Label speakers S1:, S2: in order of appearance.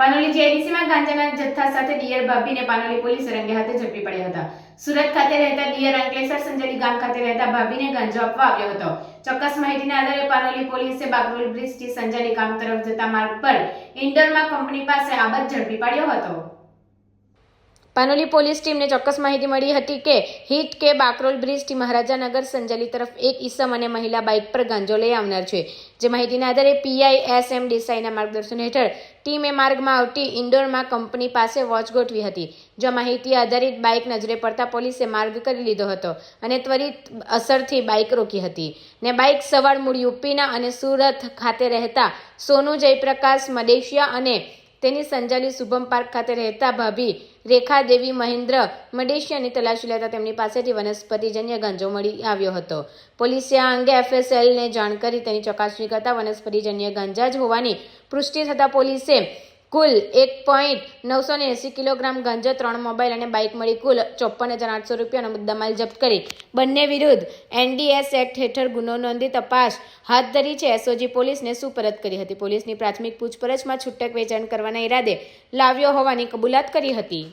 S1: પાનોલી જેડીસીમાં ગાંજાના જથ્થા સાથે દિયર ભાભીને પાનોલી પોલીસે રંગે હાથે ઝડપી પડ્યા હતા. સુરત ખાતે રહેતા દિયર અંકલેશ્વર સંજેલી ગામ ખાતે રહેતા ભાભીને ગાંજો આપવા આવ્યો હતો. ચોક્કસ માહિતીના આધારે પાનોલી પોલીસે બાગરોલ બ્રિજથી સંજેલી ગામ તરફ જતા માર્ગ પર ઇન્ટરમાં કંપની પાસે આબદ ઝડપી પાડ્યો હતો. પાનોલી પોલીસ ટીમને ચોક્કસ માહિતી મળી હતી કે હિટ કે બાકરોલ બ્રિજથી મહારાજાનગર સંજેલી તરફ એક ઈસમ અને મહિલા બાઇક પર ગાંજો લઈ આવનાર છે. જે માહિતીના આધારે પીઆઈ એસ એમ દેસાઈના માર્ગદર્શન હેઠળ ટીમે માર્ગમાં આવતી ઇન્ડોરમાં કંપની પાસે વોચ ગોઠવી હતી. જો માહિતી આધારિત બાઇક નજરે પડતા પોલીસે માર્ગ કરી લીધો હતો અને ત્વરિત અસરથી બાઇક રોકી હતી. ને બાઇક સવાર મૂળ યુપીના અને સુરત ખાતે રહેતા સોનુ જયપ્રકાશ મદેશિયા અને તેની સંજાલી શુભમ પાર્ક ખાતે રહેતા ભાભી રેખા દેવી મહેન્દ્ર મડેશિયાની તલાશી લેતા તેમની પાસેથી વનસ્પતિજન્ય ગાંજો મળી આવ્યો હતો. પોલીસે આ અંગે એફએસએલને જાણ કરી તેની ચકાસણી કરતા વનસ્પતિજન્ય ગાંજા જ હોવાની પુષ્ટિ થતાં પોલીસે કુલ એક પોઈન્ટ નવસો ને એંસી કિલોગ્રામ ગાંજા, ત્રણ મોબાઈલ અને બાઇક મળી કુલ ચોપ્પન હજાર આઠસો રૂપિયાનો મુદ્દામાલ જપ્ત કરી. બંને વિરુદ્ધ એનડીએસ એક્ટ હેઠળ ગુનો નોંધી તપાસ હાથ ધરી છે. એસઓજી પોલીસને સુપરત કરી હતી. પોલીસની પ્રાથમિક પૂછપરછમાં છૂટક વેચાણ કરવાના ઈરાદે લાવ્યો હોવાની કબૂલાત કરી હતી.